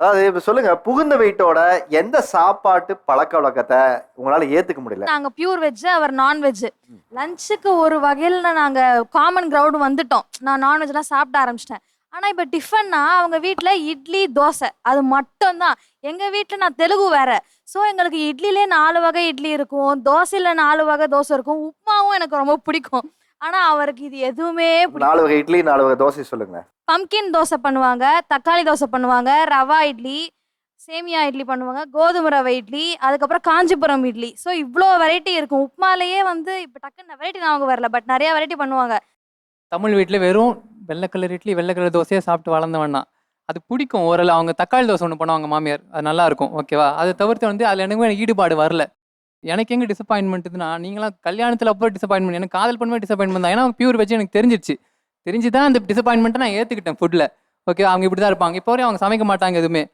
அதாவது இப்ப சொல்லுங்க புகுந்த வீட்டோட எந்த சாப்பாட்டு பழக்க வழக்கத்தை உங்களால ஏத்துக்க முடியல? நாங்க பியூர் வெஜ் அவர் நான்வெஜ் லஞ்சுக்கு ஒரு வகையில நாங்க காமன் கிரவுண்ட் வந்துட்டோம். நான் நான்வெஜ்லாம் சாப்பிட ஆரம்பிச்சிட்டேன். ஆனா இப்ப டிஃபன்னா அவங்க வீட்ல இட்லி தோசை. அது மட்டும் தான் எங்க வீட்ல நான் தெலுங்கு வேற. ஸோ எங்களுக்கு இட்லிலே நாலு வகை இட்லி இருக்கும். தோசையில நாலு வகை தோசை இருக்கும். உப்புமாவும் எனக்கு ரொம்ப பிடிக்கும். ஆனா அவருக்கு இது எதுவுமே பிடிக்கும் நாலு வகை இட்லி நாலு வகை தோசை சொல்லுங்க. பம்கின் தோசை பண்ணுவாங்க தக்காளி தோசை பண்ணுவாங்க ரவா இட்லி சேமியா இட்லி பண்ணுவாங்க கோதுமை ரவை இட்லி அதுக்கப்புறம் காஞ்சிபுரம் இட்லி. ஸோ இவ்வளோ வெரைட்டி இருக்கும். உப்புமாலேயே வந்து இப்போ டக்குன்னு வெரைட்டி ஞாபகம் வரல பட் நிறைய வெரைட்டி பண்ணுவாங்க. தமிழ் வீட்டில் வெறும் வெள்ளை கலர் இட்லி வெள்ளை கலர் தோசையை சாப்பிட்டு வளர்ந்தவன் தான். அது பிடிக்கும் ஓரளவு. அவங்க தக்காளி தோசை ஒன்று பண்ணுவாங்க மாமியார். அது நல்லா இருக்கும் ஓகேவா அதை தவிர்த்து வந்து அதில் எனக்கு ஈடுபாடு வரல. எனக்கு எங்கே டிசப்பாயின்மெண்ட்னா நீங்களாம் கல்யாணத்தில் அப்போ டிசப்பாயின்மெண்ட் எனக்கு காதல் பண்ணுமே டிசப்பாயின்மெண்ட் தான். ஏன்னா பியூர் வச்சு எனக்கு தெரிஞ்சிருச்சு. தெரிஞ்சு தான் அந்த டிசப்பாயின்மெண்ட்டை நான் ஏற்றுக்கிட்டேன் ஃபுட்டில் ஓகே அவங்க இப்படி தான் இருப்பாங்க. இப்போ வரையும் அவங்க சமைக்க மாட்டாங்க எதுவுமே.